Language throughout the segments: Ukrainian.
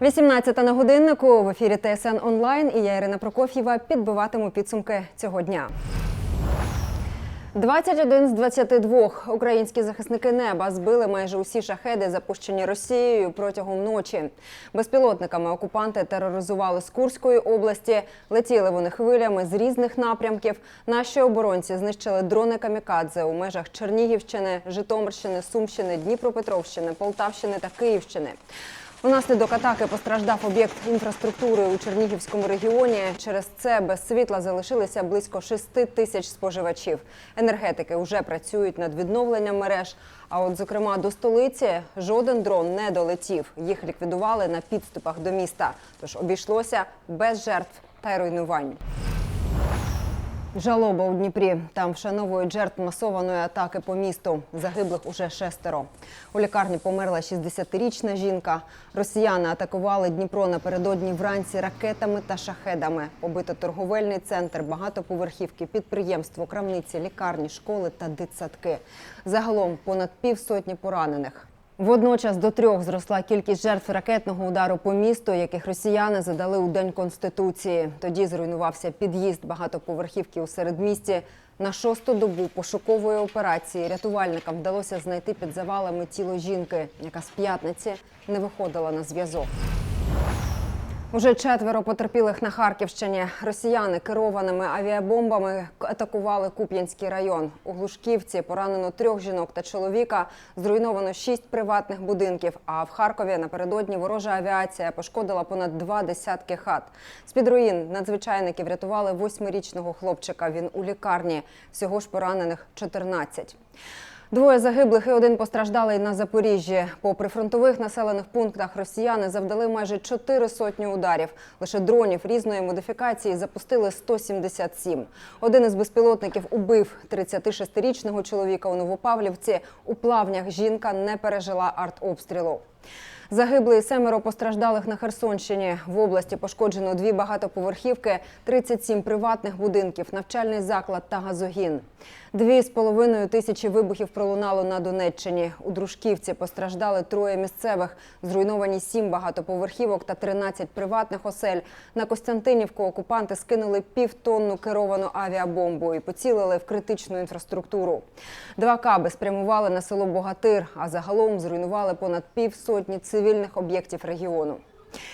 18 на годиннику в ефірі ТСН онлайн. І я Ірина Прокоф'єва підбиватиму підсумки цього дня. 21 з 22 українські захисники неба збили майже усі шахеди, запущені Росією протягом ночі. Безпілотниками окупанти тероризували з Курської області. Летіли вони хвилями з різних напрямків. Наші оборонці знищили дрони камікадзе у межах Чернігівщини, Житомирщини, Сумщини, Дніпропетровщини, Полтавщини та Київщини. Унаслідок атаки постраждав об'єкт інфраструктури у Чернігівському регіоні. Через це без світла залишилися близько 6 тисяч споживачів. Енергетики вже працюють над відновленням мереж. А от, зокрема, до столиці жоден дрон не долетів. Їх ліквідували на підступах до міста. Тож обійшлося без жертв та руйнувань. Жалоба у Дніпрі. Там вшановують жертв масованої атаки по місту. Загиблих уже шестеро. У лікарні померла 60-річна жінка. Росіяни атакували Дніпро напередодні вранці ракетами та шахедами. Побито торговельний центр, багатоповерхівки, підприємство, крамниці, лікарні, школи та дитсадки. Загалом понад півсотні поранених. Водночас до трьох зросла кількість жертв ракетного удару по місту, яких росіяни задали у день конституції. Тоді зруйнувався під'їзд багатоповерхівки у середмісті. На шосту добу пошукової операції рятувальникам вдалося знайти під завалами тіло жінки, яка з п'ятниці не виходила на зв'язок. Уже четверо потерпілих на Харківщині. Росіяни керованими авіабомбами атакували Куп'янський район. У Глушківці поранено трьох жінок та чоловіка. Зруйновано шість приватних будинків. А в Харкові напередодні ворожа авіація пошкодила понад два десятки хат. З під руїн надзвичайники врятували восьмирічного хлопчика. Він у лікарні. Всього ж поранених 14. Двоє загиблих і один постраждалий на Запоріжжі. По прифронтових населених пунктах росіяни завдали майже чотири сотні ударів. Лише дронів різної модифікації запустили 177. Один із безпілотників убив 36-річного чоловіка у Новопавлівці. У плавнях жінка не пережила артобстрілу. Загибли семеро постраждалих на Херсонщині. В області пошкоджено дві багатоповерхівки, 37 приватних будинків, навчальний заклад та газогін. Дві з половиною тисячі вибухів пролунало на Донеччині. У Дружківці постраждали троє місцевих, зруйновані сім багатоповерхівок та 13 приватних осель. На Костянтинівку окупанти скинули півтонну керовану авіабомбу і поцілили в критичну інфраструктуру. Два каби спрямували на село Богатир, а загалом зруйнували понад півсотні цивільних об'єктів регіону.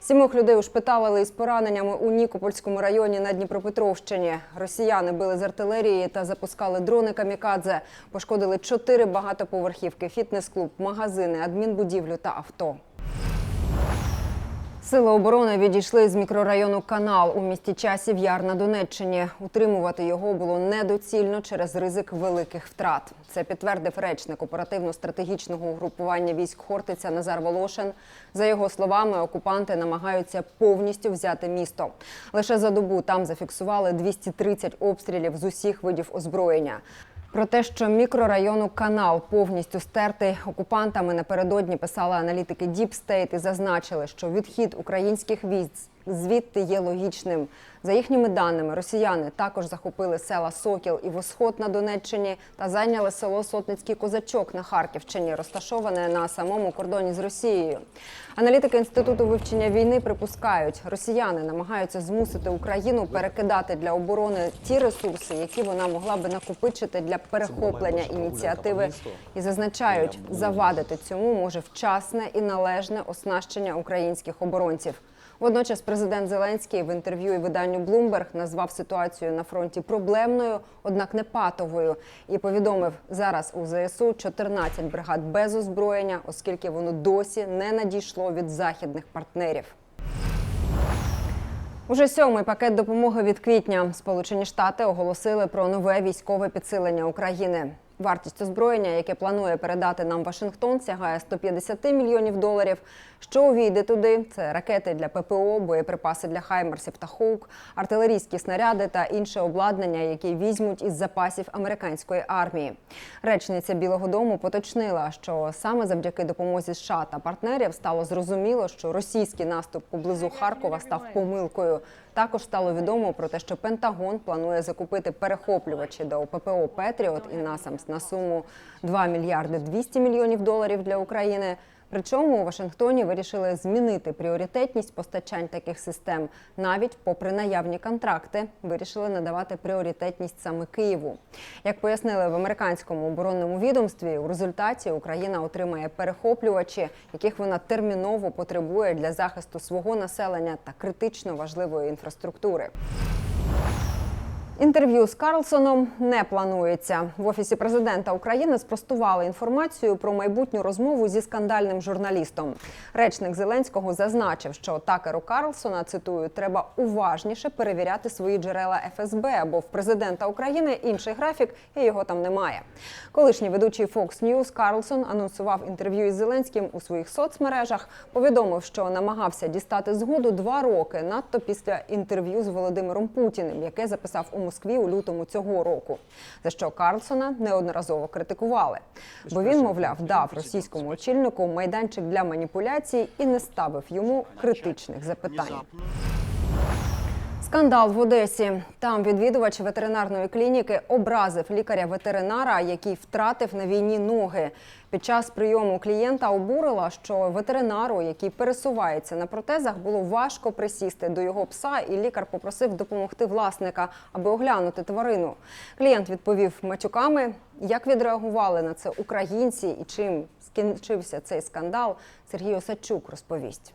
Сімох людей ушпиталили із пораненнями у Нікопольському районі на Дніпропетровщині. Росіяни били з артилерії та запускали дрони камікадзе. Пошкодили чотири багатоповерхівки, фітнес-клуб, магазини, адмінбудівлю та авто. Сили оборони відійшли з мікрорайону Канал у місті Часів Яр на Донеччині. Утримувати його було недоцільно через ризик великих втрат. Це підтвердив речник оперативно-стратегічного угрупування військ Хортиця Назар Волошин. За його словами, окупанти намагаються повністю взяти місто. Лише за добу там зафіксували 230 обстрілів з усіх видів озброєння. Про те, що мікрорайону канал повністю стертий. Окупантами напередодні писали аналітики Діпстейт і зазначили, що відхід українських військ звідти є логічним. За їхніми даними, росіяни також захопили села Сокіл і Восход на Донеччині та зайняли село Сотницький Козачок на Харківщині, розташоване на самому кордоні з Росією. Аналітики інституту вивчення війни припускають, росіяни намагаються змусити Україну перекидати для оборони ті ресурси, які вона могла би накопичити для перехоплення ініціативи, і зазначають, завадити цьому може вчасне і належне оснащення українських оборонців. Водночас президент Зеленський в інтерв'ю і виданню Bloomberg назвав ситуацію на фронті проблемною, однак не патовою, і повідомив зараз у ЗСУ 14 бригад без озброєння, оскільки воно досі не надійшло від західних партнерів. Уже сьомий пакет допомоги від квітня. Сполучені Штати оголосили про нове військове підсилення України. Вартість озброєння, яке планує передати нам Вашингтон, сягає 150 мільйонів доларів. Що увійде туди? Це ракети для ППО, боєприпаси для хаймерсів та хоук, артилерійські снаряди та інше обладнання, які візьмуть із запасів американської армії. Речниця Білого Дому поточнила, що саме завдяки допомозі США та партнерів стало зрозуміло, що російський наступ поблизу Харкова став помилкою. Також стало відомо про те, що Пентагон планує закупити перехоплювачі до ППО Петріот і Насамс на суму 2 мільярди 200 мільйонів доларів для України. Причому у Вашингтоні вирішили змінити пріоритетність постачань таких систем. Навіть попри наявні контракти, вирішили надавати пріоритетність саме Києву. Як пояснили в американському оборонному відомстві, у результаті Україна отримає перехоплювачі, яких вона терміново потребує для захисту свого населення та критично важливої інфраструктури. Інтерв'ю з Карлсоном не планується. В офісі президента України спростували інформацію про майбутню розмову зі скандальним журналістом. Речник Зеленського зазначив, що Такеру Карлсона цитую треба уважніше перевіряти свої джерела ФСБ, бо в президента України інший графік і його там немає. Колишній ведучий Fox News Карлсон анонсував інтерв'ю із Зеленським у своїх соцмережах. Повідомив, що намагався дістати згоду два роки, надто після інтерв'ю з Володимиром Путіним, яке записав у Москві у лютому цього року. За що Карлсона неодноразово критикували. Бо він, мовляв, дав російському очільнику майданчик для маніпуляцій і не ставив йому критичних запитань. Скандал в Одесі. Там відвідувач ветеринарної клініки образив лікаря-ветеринара, який втратив на війні ноги. Під час прийому клієнта обурила, що ветеринару, який пересувається на протезах, було важко присісти до його пса, і лікар попросив допомогти власника, аби оглянути тварину. Клієнт відповів матюками. Як відреагували на це українці і чим скінчився цей скандал, Сергій Осадчук розповість.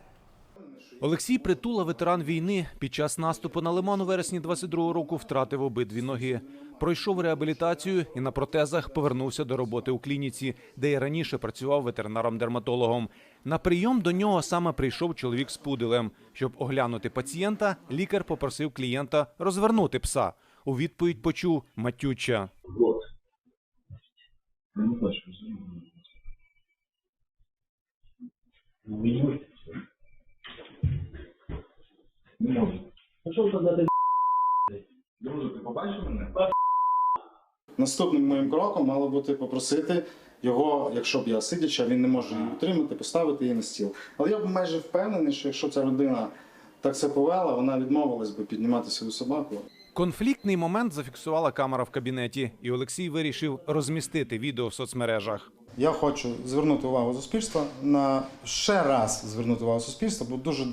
Олексій Притула, ветеран війни, під час наступу на Лиман у вересні 22-го року втратив обидві ноги. Пройшов реабілітацію і на протезах повернувся до роботи у клініці, де й раніше працював ветеринаром-дерматологом. На прийом до нього саме прийшов чоловік з пуделем. Щоб оглянути пацієнта, лікар попросив клієнта розвернути пса. У відповідь почув матюча. Вот. Можу. Ну що сказати? Друже, ти побачив мене? Наступним моїм кроком мало бути попросити його, якщо б я сидяча, він не може її утримати, поставити її на стіл. Але я б майже впевнений, що якщо ця людина так себе повела, вона відмовилась би піднімати свою собаку. Конфліктний момент зафіксувала камера в кабінеті, і Олексій вирішив розмістити відео в соцмережах. Я хочу звернути увагу суспільства на ще раз звернути увагу суспільства, бо дуже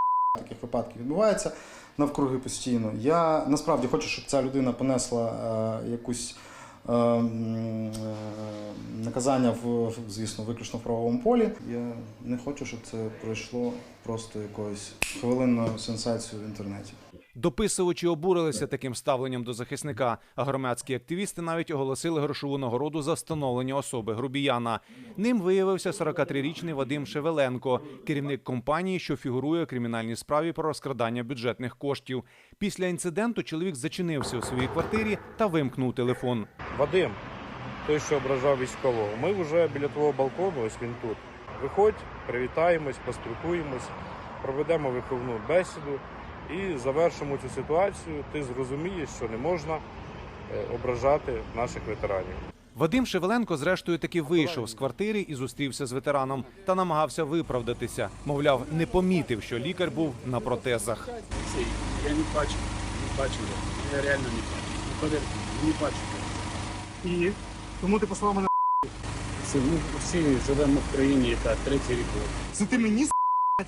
таких випадків відбувається навкруги постійно. Я насправді хочу, щоб ця людина понесла е, якусь е, е, наказання в звісно виключно в правовому полі. Я не хочу, щоб це пройшло просто якоюсь хвилинною сенсацією в інтернеті. Дописувачі обурилися таким ставленням до захисника, а громадські активісти навіть оголосили грошову нагороду за встановлення особи грубіяна. Ним виявився 43-річний Вадим Шевеленко, керівник компанії, що фігурує у кримінальній справі про розкрадання бюджетних коштів. Після інциденту чоловік зачинився у своїй квартирі та вимкнув телефон. Вадим, той, що ображав військового, ми вже біля твого балкону, ось він тут. Виходь, привітаємось, поспілкуємось, проведемо виховну бесіду і завершимо цю ситуацію. Ти зрозумієш, що не можна е, ображати наших ветеранів. Вадим Шевеленко, зрештою, таки вийшов з квартири і зустрівся з ветераном та намагався виправдатися. Мовляв, не помітив, що лікар був на протезах. Я не бачу, не бачу. Я реально не бачу. Ну, повірте, не бачу. І тому ти послав мене. Це, ми всі живемо в країні, яка третій рік. Це ти мені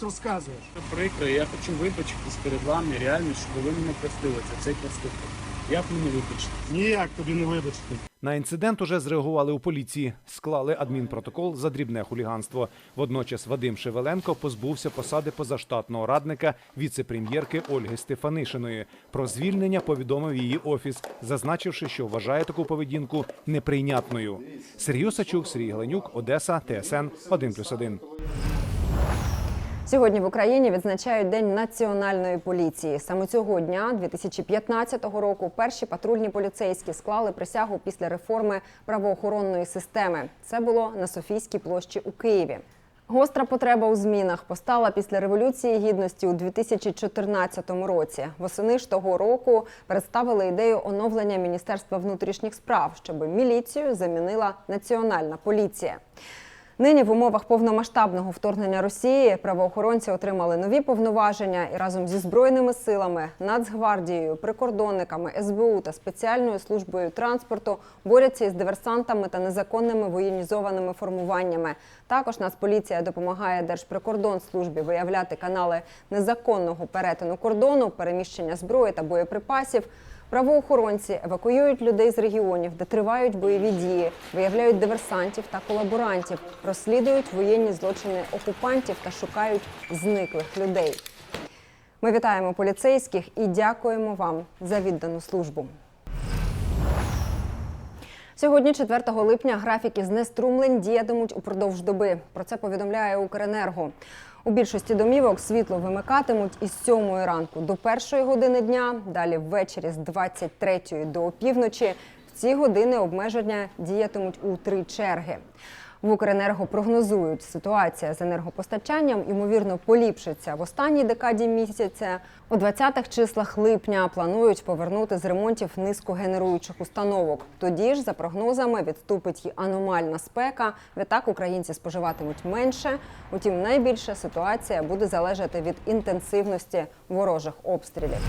розказуєш. Це прикро, я хочу вибачитись перед вами реально, щоб ви мене простили за цей проступок. Як мене вибачити? Ніяк тобі не вибачити. На інцидент уже зреагували у поліції, склали адмінпротокол за дрібне хуліганство. Водночас Вадим Шевеленко позбувся посади позаштатного радника віце-прем'єрки Ольги Стефанишиної. Про звільнення повідомив її офіс, зазначивши, що вважає таку поведінку неприйнятною. Сергій Сачук, Сергій Гленюк, Одеса, ТСН 1+,1. Сьогодні в Україні відзначають День національної поліції. Саме цього дня, 2015 року, перші патрульні поліцейські склали присягу після реформи правоохоронної системи. Це було на Софійській площі у Києві. Гостра потреба у змінах постала після революції гідності у 2014 році. Восени ж того року представили ідею оновлення Міністерства внутрішніх справ, щоб міліцію замінила національна поліція. Нині в умовах повномасштабного вторгнення Росії правоохоронці отримали нові повноваження і разом зі збройними силами, Нацгвардією, прикордонниками, СБУ та спеціальною службою транспорту борються із диверсантами та незаконними воєнізованими формуваннями. Також Нацполіція допомагає Держприкордонслужбі виявляти канали незаконного перетину кордону, переміщення зброї та боєприпасів. Правоохоронці евакуюють людей з регіонів, де тривають бойові дії, виявляють диверсантів та колаборантів, розслідують воєнні злочини окупантів та шукають зниклих людей. Ми вітаємо поліцейських і дякуємо вам за віддану службу. Сьогодні, 4 липня, графіки знеструмлень діятимуть упродовж доби. Про це повідомляє Укренерго. У більшості домівок світло вимикатимуть із 7 ранку до 1 години дня, далі ввечері з 23 до опівночі. В ці години обмеження діятимуть у три черги. В Укренерго прогнозують, ситуація з енергопостачанням ймовірно поліпшиться в останній декаді місяця. У 20-х числах липня планують повернути з ремонтів низку генеруючих установок. Тоді ж, за прогнозами, відступить і аномальна спека. Відтак українці споживатимуть менше. Утім, найбільше ситуація буде залежати від інтенсивності ворожих обстрілів.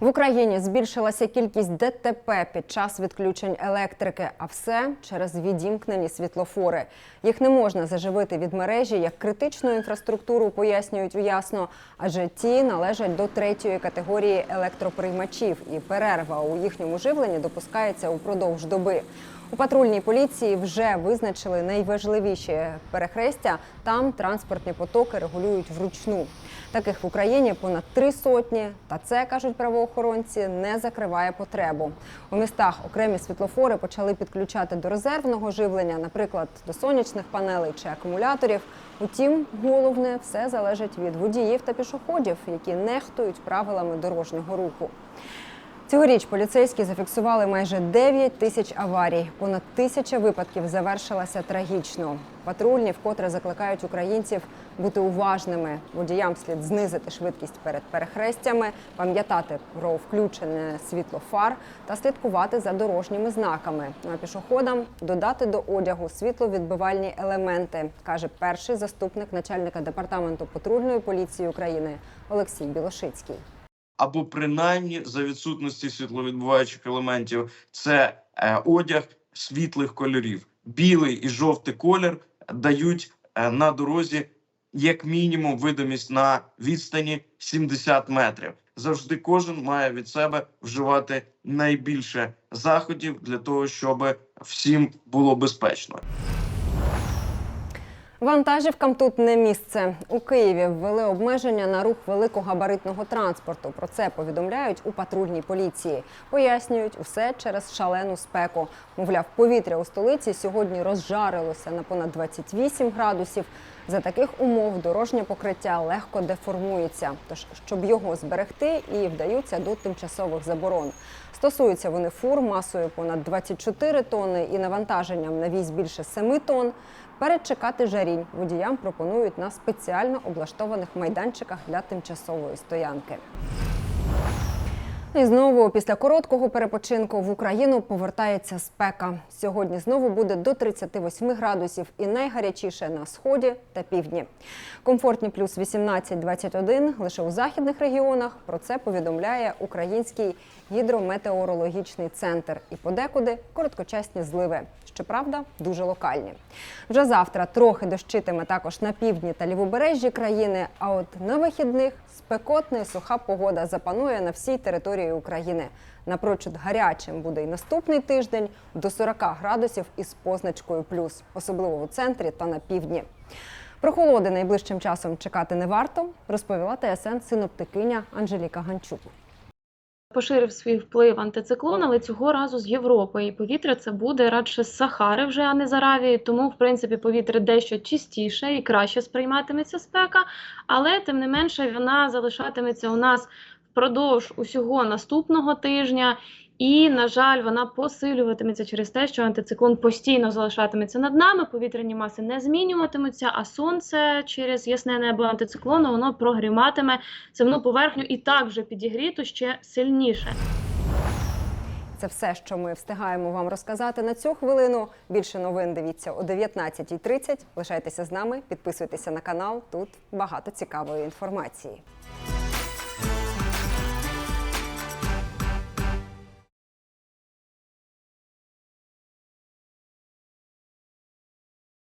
В Україні збільшилася кількість ДТП під час відключень електрики, а все через відімкнені світлофори. Їх не можна заживити від мережі як критичну інфраструктуру, пояснюють уясно, адже ті належать до третьої категорії електроприймачів, і перерва у їхньому живленні допускається упродовж доби. У патрульній поліції вже визначили найважливіші перехрестя. Там транспортні потоки регулюють вручну. Таких в Україні понад три сотні. Та це кажуть правоохоронці, не закриває потребу. У містах окремі світлофори почали підключати до резервного живлення, наприклад, до сонячних панелей чи акумуляторів. Утім, головне все залежить від водіїв та пішоходів, які нехтують правилами дорожнього руху. Цьогоріч поліцейські зафіксували майже 9 тисяч аварій. Понад тисяча випадків завершилася трагічно. Патрульні вкотре закликають українців бути уважними. Водіям слід знизити швидкість перед перехрестями, пам'ятати про включене світло фар та слідкувати за дорожніми знаками. Ну а пішоходам додати до одягу світловідбивальні елементи, каже перший заступник начальника департаменту патрульної поліції України Олексій Білошицький. Або принаймні за відсутності світловідбиваючих елементів, це е, одяг світлих кольорів. Білий і жовтий колір дають е, на дорозі як мінімум видимість на відстані 70 метрів. Завжди кожен має від себе вживати найбільше заходів для того, щоб всім було безпечно. Вантажівкам тут не місце. У Києві ввели обмеження на рух великогабаритного транспорту. Про це повідомляють у патрульній поліції. Пояснюють усе через шалену спеку. Мовляв, повітря у столиці сьогодні розжарилося на понад 28 градусів. За таких умов дорожнє покриття легко деформується. Тож, щоб його зберегти, і вдаються до тимчасових заборон. Стосуються вони фур масою понад 24 тонни і навантаженням на вісь більше 7 тонн. Перечекати жарінь водіям пропонують на спеціально облаштованих майданчиках для тимчасової стоянки. І знову після короткого перепочинку в Україну повертається спека. Сьогодні знову буде до 38 градусів і найгарячіше на сході та півдні. Комфортні плюс 18-21 лише у західних регіонах. Про це повідомляє Український гідрометеорологічний центр. І подекуди короткочасні зливи. Щоправда, дуже локальні. Вже завтра трохи дощитиме також на півдні та лівобережжі країни. А от на вихідних спекотна і суха погода запанує на всій території України. Напрочуд гарячим буде й наступний тиждень до 40 градусів із позначкою плюс, особливо у центрі та на півдні. Про холоди найближчим часом чекати не варто, розповіла ТСН синоптикиня Анжеліка Ганчук. Поширив свій вплив антициклон, але цього разу з Європи. І повітря це буде радше з Сахари вже, а не з Аравії. Тому, в принципі, повітря дещо чистіше і краще сприйматиметься спека, але тим не менше вона залишатиметься у нас впродовж усього наступного тижня. І, на жаль, вона посилюватиметься через те, що антициклон постійно залишатиметься над нами, повітряні маси не змінюватимуться, а сонце через ясне небо антициклону воно прогріматиме земну поверхню і так вже підігріту ще сильніше. Це все, що ми встигаємо вам розказати на цю хвилину. Більше новин дивіться о 19.30. Лишайтеся з нами, підписуйтеся на канал. Тут багато цікавої інформації.